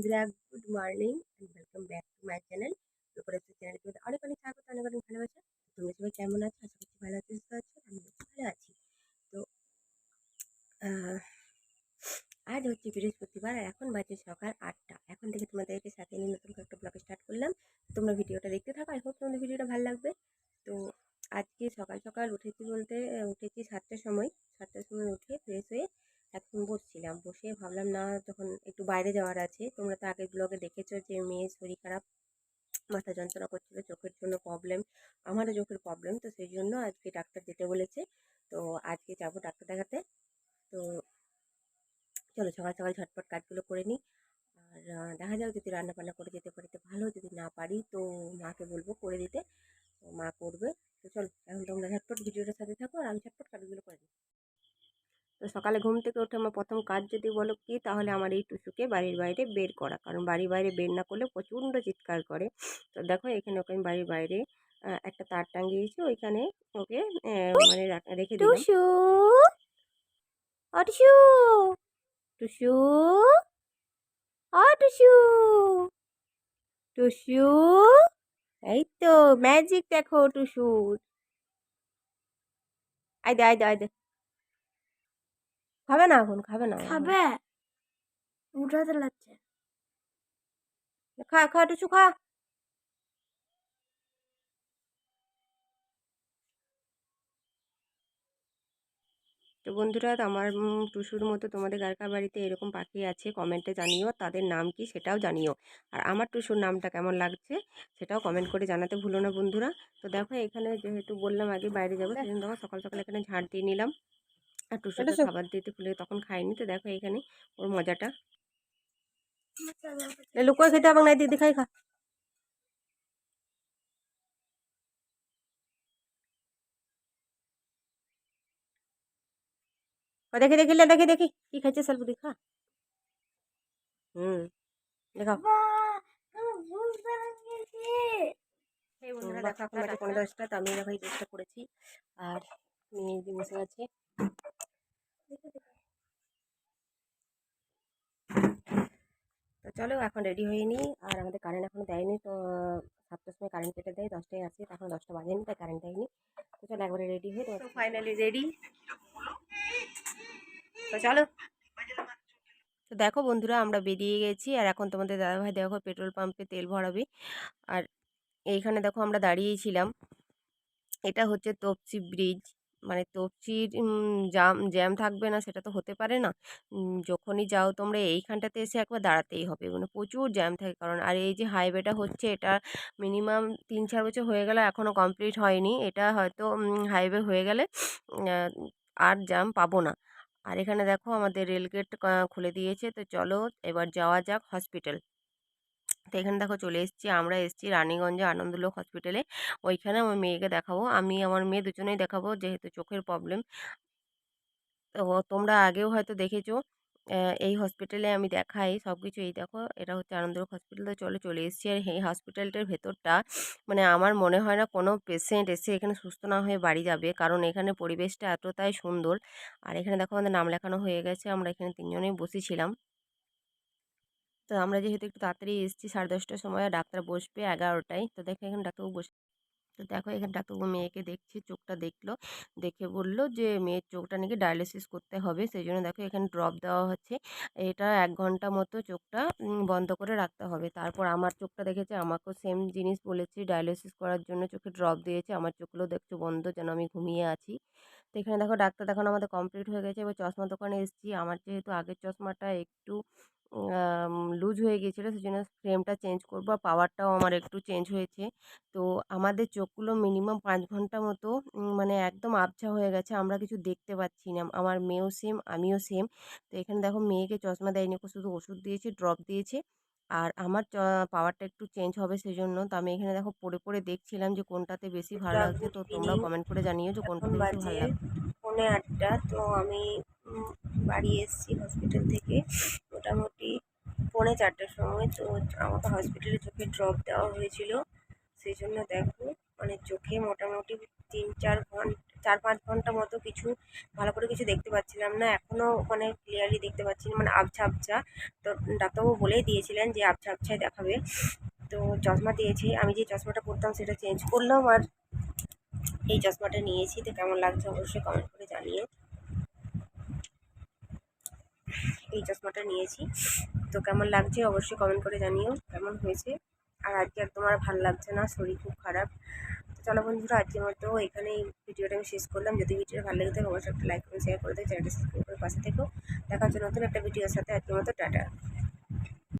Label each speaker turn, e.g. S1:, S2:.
S1: বন্ধুরা good morning welcome back to my channel উপরে চ্যানেলটি মধ্যে অনেক অনেক স্বাগত, অনেক অনেক ভালোবাসা। তোমরা সবাই কেমন আছো? আশা করছি ভালো আছো, সুস্থ আছো আমি ভালো আছি। তো আজ হচ্ছে বৃহস্পতিবার আর এখন বাজে সকাল আটটা। এখন থেকে তোমাদেরকে সাথে নিয়ে নতুন একটা ব্লগ স্টার্ট করলাম। তোমরা ভিডিওটা দেখতে থাকো আই হোপ তোমাদের ভিডিওটা ভালো লাগবে। তো আজকে সকাল সকাল উঠেছি বলতে, উঠেছি সাতটার সময়। সাতটার সময় উঠে ফ্রেশ হয়ে বসছিলাম বসে ভাবলাম, না, তখন একটু বাইরে যাওয়ার আছে। তোমরা তো আগের ব্লগে দেখেছ যে মেয়ের শরীর খারাপ, মাথা যন্ত্রণা করছিল, চোখের জন্য প্রবলেম আমারও চোখের প্রবলেম তো সেই জন্য আজকে ডাক্তার যেতে বলেছে। তো আজকে যাব ডাক্তার দেখাতে। তো চলো, সকাল সকাল ঝটপট কাজগুলো করে নিই। আর দেখা যাক যদি রান্না বান্না করে যেতে পারি, তো ভালো যদি না পারি, তো মাকে বলব করে দিতে। তো মা করবে। তো চলো, এখন তোমরা ঝটপট ভিডিওটার সাথে থাকো আর আমি ঝটপট তো সকালে ঘুম থেকে উঠে আমার প্রথম কাজ যদি বলো কি তাহলে আমার এই টুসুকে বাড়ির বাইরে বের করা। কারণ বাড়ির বাইরে বের না করলে প্রচণ্ড চিৎকার করে। তো দেখো এখানে ওকে আমি বাড়ির বাইরে একটা তার টাঙিয়েছি ওইখানে ওকে মানে রাখ- দিলাম। টুসু! এই তো ম্যাজিক দেখো টুসুর। আই দে আই দে আয় দে। খাবে না এখন খাবে না
S2: খাবে? উঠাতে লাগছে।
S1: খা খা টুসু খা। তো বন্ধুরা আমার টুসুর মতো তোমাদের কার কার বাড়িতে এরকম পাখি আছে কমেন্টে জানিও তাদের নাম কি সেটাও জানিও। আর আমার টুসুর নামটা কেমন লাগছে সেটাও কমেন্ট করে জানাতে ভুলো না বন্ধুরা। তো দেখো এখানে যেহেতু বললাম আগে বাইরে যাব সেদিন দেখো সকাল সকাল এখানে ঝাড় দিয়ে নিলাম। আর টুসুটা খাবার দিতে খুলে তখন খাইনি তো দেখো এখানে ওর মজাটা। এ, লুকোয় খেতে হবে না দিদি খাই খা। ও দেখি দেখি লে দেখি দেখি কি খাইছে সেলফ দেখা হুম। দেখাও। এই বন্ধুরা দেখো এখন বাজে পনেরো দশটা তো আমি দেখো এই চেষ্টা করেছি। আর মেয়ে যে বসে আছে। তো চলো এখন রেডি হয়ে নিই। আর আমাদের কারেন্ট এখনও দেয়নি তো সাতটার সময় কারেন্ট কেটে দেয় দশটায় আসে এখন দশটা বাজেনি তাই কারেন্ট দেয়নি। তো চলো একবারে রেডি হয়ে তো ফাইনালি রেডি তো চলো। তো দেখো বন্ধুরা আমরা বেরিয়ে গেছি আর এখন তোমাদের দাদাভাই দেখো পেট্রোল পাম্পে তেল ভরাবে। আর এইখানে দেখো আমরা দাঁড়িয়েছিলাম। এটা হচ্ছে তপসি ব্রিজ। মানে তপসির জাম, জ্যাম থাকবে না, সেটা তো হতে পারে না। যখনই যাও তোমরা এইখানটাতে এসে একবার দাঁড়াতেই হবে। মানে প্রচুর জ্যাম থাকে, কারণ, আর এই যে হাইওয়েটা হচ্ছে, এটা মিনিমাম তিন চার বছর হয়ে গেলে এখনও কমপ্লিট হয়নি। এটা হয়তো হাইওয়ে হয়ে গেলে আর জ্যাম পাবো না। আর এখানে দেখো আমাদের রেলগেট খুলে দিয়েছে। তো চলো এবার যাওয়া যাক হসপিটাল। তো এখানে দেখো চলে এসেছি। আমরা এসেছি রানীগঞ্জে আনন্দলোক হসপিটালে ওইখানে আমার মেয়েকে দেখাবো। আমি আমার মেয়ে দুজনেই দেখাবো যেহেতু চোখের প্রবলেম তো তোমরা আগেও হয়তো দেখেছ এই হসপিটালে আমি দেখাই সব কিছু এই দেখো, এটা হচ্ছে আনন্দলোক হসপিটাল তো চলে চলে এসেছি। আর এই হসপিটালটার ভেতরটা মানে আমার মনে হয় না কোনো পেশেন্ট এসে এখানে সুস্থ না হয়ে বাড়ি যাবে। কারণ এখানে পরিবেশটা এতটাই সুন্দর। আর এখানে দেখো আমাদের নাম লেখানো হয়ে গেছে। আমরা এখানে তিনজনেই বসেছিলাম। তো আমরা যেহেতু একটু তাড়াতাড়ি এসেছি সাড়ে দশটার সময় ডাক্তার বসবে এগারোটায়, তো দেখো এখানে ডাক্তারবাবু বসে তো দেখো এখানে ডাক্তারবাবু মেয়েকে দেখছে, চোখটা দেখল, দেখে বলল যে মেয়ের চোখটা নাকি ডায়ালিসিস করতে হবে, সেই জন্য দেখো এখানে ড্রপ দেওয়া হচ্ছে। এটা এক ঘণ্টা মতো চোখটা বন্ধ করে রাখতে হবে। তারপর আমার চোখটা দেখেছে, আমাকেও সেম জিনিস বলেছে, ডায়ালিসিস করার জন্য চোখে ড্রপ দিয়েছে, আমার চোখগুলো দেখছ বন্ধ, যেন আমি ঘুমিয়ে আছি। তো এখানে দেখো ডাক্তার দেখানো আমাদের কমপ্লিট হয়ে গেছে, এবার চশমা দোকানে এসেছি। আমার যেহেতু আগের চশমাটা একটু লুজ হয়ে গিয়েছিল। সেই জন্য ফ্রেমটা চেঞ্জ করব আর পাওয়ারটাও আমার একটু চেঞ্জ হয়েছে। তো আমাদের চোখগুলো মিনিমাম পাঁচ ঘণ্টা মতো মানে একদম আবছা হয়ে গেছে। আমরা কিছু দেখতে পাচ্ছি না। আমার মেয়েও সেম আমিও সেম তো এখানে দেখো মেয়েকে চশমা দেয়নি শুধু ওষুধ দিয়েছে ড্রপ দিয়েছে। আর আমার পাওয়ারটা একটু চেঞ্জ হবে সেই জন্য তো আমি এখানে দেখো পড়ে পড়ে দেখছিলাম যে কোনটাতে বেশি ভালো লাগছে। তো তোমরাও কমেন্ট করে জানিও যে কোনটাতে বেশি ভালো লাগছে। পৌনে আটটা। তো আমি বাড়ি এসেছি হসপিটাল থেকে। পৌনে চারটার সময় তো আমাকে হসপিটালে চোখে ড্রপ দেওয়া হয়েছিল। সেই জন্য দেখো মানে চোখে মোটামুটি তিন, চার ঘণ্টা, চার, পাঁচ ঘণ্টা মতো কিছু ভালো করে কিছু দেখতে পাচ্ছিলাম না। এখনও মানে ক্লিয়ারলি দেখতে পাচ্ছি না মানে আবছা আবছা। তো ডাক্তারবাবু বলেই দিয়েছিলেন যে আবছা আবছাই দেখাবে। তো চশমা দিয়েছে, আমি যে চশমাটা পরতাম সেটা চেঞ্জ করলাম আর এই চশমাটা নিয়েছি। তো কেমন লাগছে অবশ্যই কমেন্ট করে জানিও। এই চশমাটা নিয়েছি। তো কেমন লাগছে অবশ্যই কমেন্ট করে জানিও কেমন হয়েছে। আর আজকে একদম আর ভালো লাগছে না, শরীর খুব খারাপ। তো চলো বন্ধুরা, আজকের মতো এখানে ভিডিওটা আমি শেষ করলাম। যদি ভিডিওটা ভালো লাগে থাকে, অবশ্যই একটা লাইক করে শেয়ার করে দেয় চ্যানেলটা সাবস্ক্রাইব করে পাশে থেকো। দেখার জন্য নতুন একটা ভিডিওর সাথে আজকের মতো, টাটা।